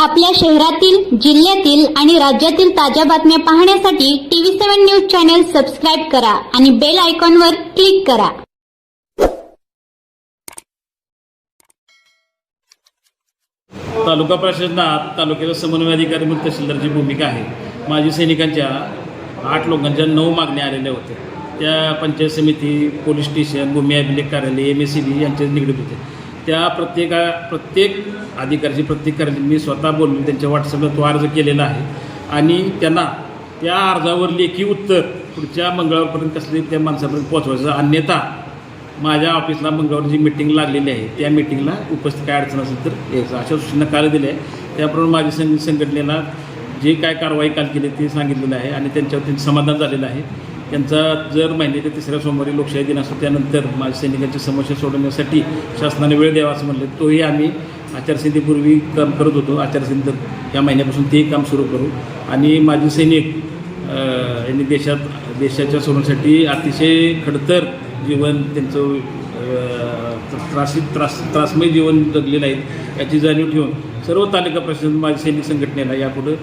आपल्या शहरातील जिल्ह्यातील आणि राज्यातील ताज्या बातम्या पाहण्यासाठी TV seven news channel subscribe करा आणि बेल आयकॉनवर क्लिक करा. तालुका प्रशासनात तालुक्याचा समन्वय अधिकारी म्हणून तहसीलदारची भूमिका आहे. माजी सैनिकांच्या आठ लोकांच्या नऊ मागण्या आलेल्या होत्या. त्या पंचायत समिती पोलीस स्टेशन भूमी अभिलेख कार्यालय एम एस सी बी यांच्या निगडीत होते. त्या प्रत्येका प्रत्येक अधिकाऱ्याची प्रत्येक कार्यालय मी स्वतः बोलून त्यांच्या व्हॉट्सअपला तो अर्ज केलेला आहे. आणि त्यांना त्या अर्जावर लेखी उत्तर पुढच्या मंगळवारपर्यंत कसले त्या माणसापर्यंत पोहोचवायचं अन्यथा माझ्या ऑफिसला मंगळवार जी मिटिंग लागलेली आहे त्या मिटिंगला उपस्थित काय अडचण असेल तर यायचं अशा सूचना काल दिल्या आहे त्याप्रमाणे माझ्या संघ संघटनेला जे काय कारवाई काल केली ते सांगितलेलं आहे आणि त्यांच्यावर त्यांचं समाधान झालेलं आहे. त्यांचा जर महिन्याच्या तिसऱ्या सोमवारी लोकशाही दिन असतो त्यानंतर माझ्या सैनिकांची समस्या सोडवण्यासाठी शासनाने वेळ द्यावा असं म्हणलं. तोही आम्ही आचारसंहितेपूर्वी काम करत होतो. आचारसंहिता या महिन्यापासून ते काम सुरू करू. आणि माझे सैनिक यांनी देशात देशाच्या सोडवण्यासाठी अतिशय खडतर जीवन त्यांचं त्रासी त्रास त्रासमय जीवन जगलेलं आहे. याची जाणीव ठेवून सर्व तालुका प्रशासन माझ्या सैनिक संघटनेला यापुढं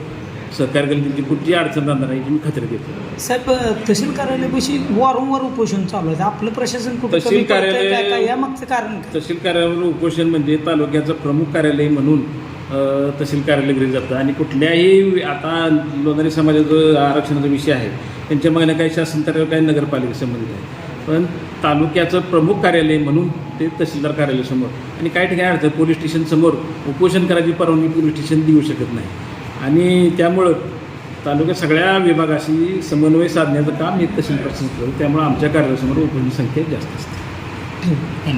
सहकार्य करेल त्यांची कुठची अडचण राहणार नाही याची मी खात्री देतो. साहेब तहसील कार्यालयापाशी वारंवार उपोषण चालू आहे. आपलं प्रशासन कुठं तहसील कमी पडतंय कार्यालय- काय काय या मागचं कारण काय? तहसील कार्यालयावर उपोषण म्हणजे तालुक्याचं प्रमुख कार्यालय म्हणून अ, तहसील कार्यालय घरी जातं. आणि कुठल्याही आता लोणारी समाजाचं आरक्षणाचा विषय आहे. त्यांच्या मागण्या काही शासन काही नगरपालिका संबंधित आहे. पण तालुक्याचं प्रमुख कार्यालय म्हणून ते तहसीलदार कार्यालयासमोर आणि काही ठिकाणी अडचण पोलीस स्टेशनसमोर उपोषण करायची परवानगी पोलीस स्टेशन देऊ शकत नाही. आणि त्यामुळं तालुक्यात सगळ्या विभागाशी समन्वय साधण्याचं काम हे तहसील प्रशासन करतो. त्यामुळं आमच्या कार्यालयासमोर उपोषण संख्या जास्त असते.